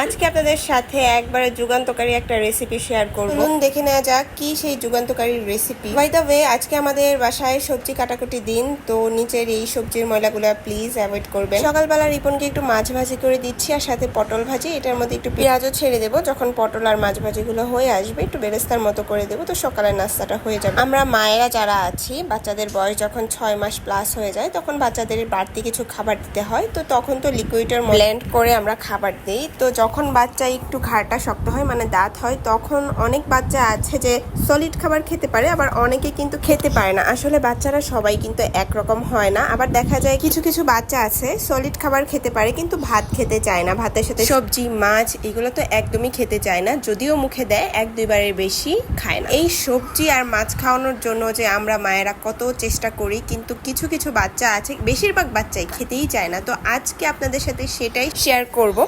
আজকে আপনাদের সাথে একবারে যুগান্তকারী একটা রেসিপি শেয়ার করব। দেখে নেওয়া যাক কি সেই যুগান্তকারী রেসিপি বাই দ্য ওয়ে আজকে আমাদের বাসায় সবজি কাটাকুটি দিন তো নিচের এই সবজির ময়লাগুলো প্লিজ অ্যাভয়েড করবেন। সকালবেলা রিপনকে একটু মাছ ভাজি করে দিচ্ছি আর সাথে পটল ভাজি। এটার মধ্যে একটু পেঁয়াজও ছেড়ে দেবো। যখন পটল আর মাছ ভাজিগুলো হয়ে আসবে একটু বেরেস্তার মতো করে দেবো তো সকালের নাস্তাটা হয়ে যাবে। আমরা মায়েরা যারা আছি বাচ্চাদের বয়স যখন ছয় মাস প্লাস হয়ে যায় তখন বাচ্চাদের বাড়তি কিছু খাবার দিতে হয়। তো তখন তো লিকুইডের ব্লেন্ড করে আমরা খাবার দিই। তো যখন বাচ্চা একটু ঘাড়টা শক্ত হয় মানে দাঁত হয়, তখন অনেক বাচ্চা আছে যে সলিড খাবার খেতে পারে, আবার অনেকে কিন্তু খেতে পারে না। আসলে বাচ্চারা সবাই কিন্তু একরকম হয় না। আবার দেখা যায় কিছু কিছু বাচ্চা আছে সলিড খাবার খেতে পারে, কিন্তু ভাত খেতে চায় না। ভাতের সাথে সবজি, মাছ, এগুলো তো একদমই খেতে চায় না। যদিও মুখে দেয়, এক দুইবারের বেশি খায় না। এই সবজি আর মাছ খাওয়ানোর জন্য যে আমরা মায়েরা কত চেষ্টা করি, কিন্তু কিছু কিছু বাচ্চা আছে, বেশিরভাগ বাচ্চাই খেতেই চায় না। তো আজকে আপনাদের সাথে সেটাই শেয়ার করব।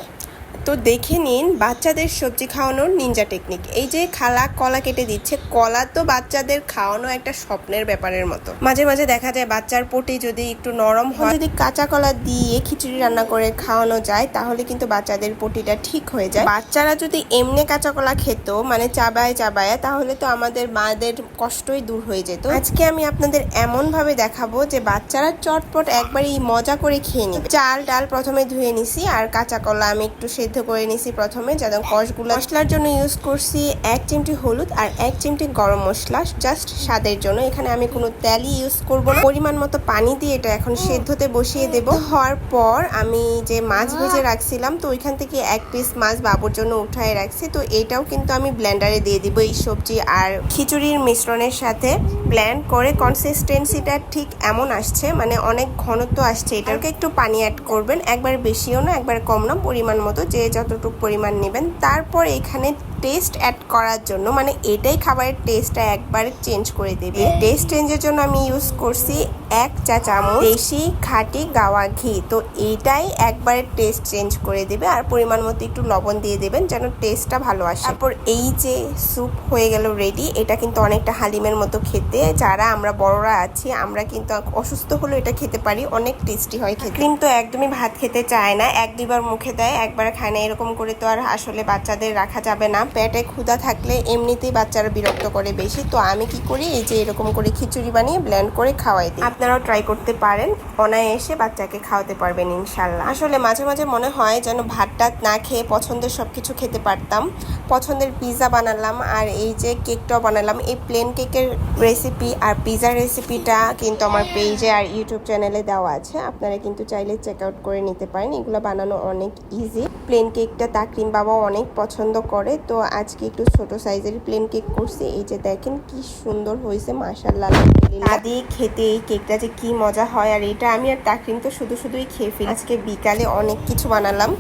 তো দেখে নিন বাচ্চাদের সবজি খাওয়ানোর নিনজা টেকনিক এই যে খালা কলা কেটে দিচ্ছে, কলা তো বাচ্চাদের খাওয়ানো একটা স্বপ্নের ব্যাপারের মতো। মাঝে মাঝে দেখা যায় বাচ্চার পটি যদি একটু নরম হয়, যদি কাঁচা কলা দিয়ে খিচুড়ি রান্না করে খাওয়ানো যায়, তাহলে কিন্তু বাচ্চাদের পটিটা ঠিক হয়ে যায়। বাচ্চারা যদি এমনি কাঁচা কলা খেত মানে চাবায় চাবায়, তাহলে তো আমাদের মাদের কষ্টই দূর হয়ে যেত। আজকে আমি আপনাদের এমন ভাবে দেখাবো যে বাচ্চারা চটপট একবারই মজা করে খেয়ে নেবে। চাল ডাল প্রথমে ধুয়ে নিছি, আর কাঁচা কলা আমি একটু সেদ্ধ করে নিছি প্রথমে যাতে কষগুলো মশলার জন্য ইউজ করছি এক চিমটি হলুদ আর এক চিমটি গরম মশলা জাস্ট স্বাদের জন্য। এখানে আমি কোনো তেলই ইউজ করব না। পরিমাণ মতো পানি দিয়ে এটা এখন সেদ্ধতে বসিয়ে দেব। হওয়ার পর আমি যে মাছ ভেজে রাখছিলাম, তো ওইখান থেকে এক পিস মাছ বাবুর জন্য উঠায় রাখছি। তো এটাও কিন্তু আমি ব্লেন্ডারে দিয়ে দিব এই সবজি আর খিচুড়ির মিশ্রণের সাথে। ব্ল্যান্ড করে কনসিস্টেন্সিটা ঠিক এমন আসছে মানে অনেক ঘনত্ব আসছে। এটাকে একটু পানি অ্যাড করবেন। একবার বেশিও না, একবার কম না, পরিমাণ মতো, যে যতটুকু পরিমাণ নেবেন তারপর এখানে টেস্ট অ্যাড করার জন্য মানে এটাই খাবারের টেস্টটা একবার চেঞ্জ করে দেবে। টেস্ট চেঞ্জের জন্য আমি ইউজ করছি এক চা চামচ দেশি খাঁটি গাওয়া ঘি। তো এইটাই একবারে টেস্ট চেঞ্জ করে দেবে আর পরিমাণ মতো একটু লবণ দিয়ে দেবেন যেন টেস্টটা ভালো আসে। তারপর এই যে স্যুপ হয়ে গেল রেডি এটা কিন্তু অনেকটা হালিমের মতো খেতে। যারা আমরা বড়রা আছি, আমরা কিন্তু অসুস্থ হলেও এটা খেতে পারি, অনেক টেস্টি হয় খেতে। কিন্তু একদমই ভাত খেতে চায় না, এক দুইবার মুখে দেয়, একবার খায় না, এরকম করে তো আর আসলে বাচ্চাদের রাখা যাবে না। পেটে ক্ষুধা থাকলে এমনিতেই বাচ্চারা বিরক্ত করে বেশি। তো আমি কি করি? এই যে এরকম করে খিচুড়ি বানিয়ে ব্লেন্ড করে খাওয়াই দিই। আপনারাও ট্রাই করতে পারেন। অনায়াসে বাচ্চাকে খাওয়াতে পারবেন ইনশাল্লাহ আসলে মাঝে মাঝে মনে হয় যেন ভাত টাত না খেয়ে পছন্দের সব কিছু খেতে পারতাম। পছন্দের পিৎজা বানালাম আর এই যে কেকটাও বানালাম। এই প্লেন কেকের রেসিপি আর পিৎজার রেসিপিটা কিন্তু আমার পেজে আর ইউটিউব চ্যানেলে দেওয়া আছে। আপনারা কিন্তু চাইলে চেক আউট করে নিতে পারেন। এগুলো বানানো অনেক ইজি প্লেন কেকটা তাকরিম বাবা অনেক পছন্দ করে। তো আজকে একটু ছোট সাইজের প্লেন কেক করছি। এই যে দেখেন কি সুন্দর হয়েছে মাসাল্লাহ দিয়ে খেতে এই কেকটা যে কি মজা হয় আর এটা আমি আর তাকরিম তো শুধু শুধুই খেয়ে ফেলি আজকে বিকালে অনেক কিছু বানালাম।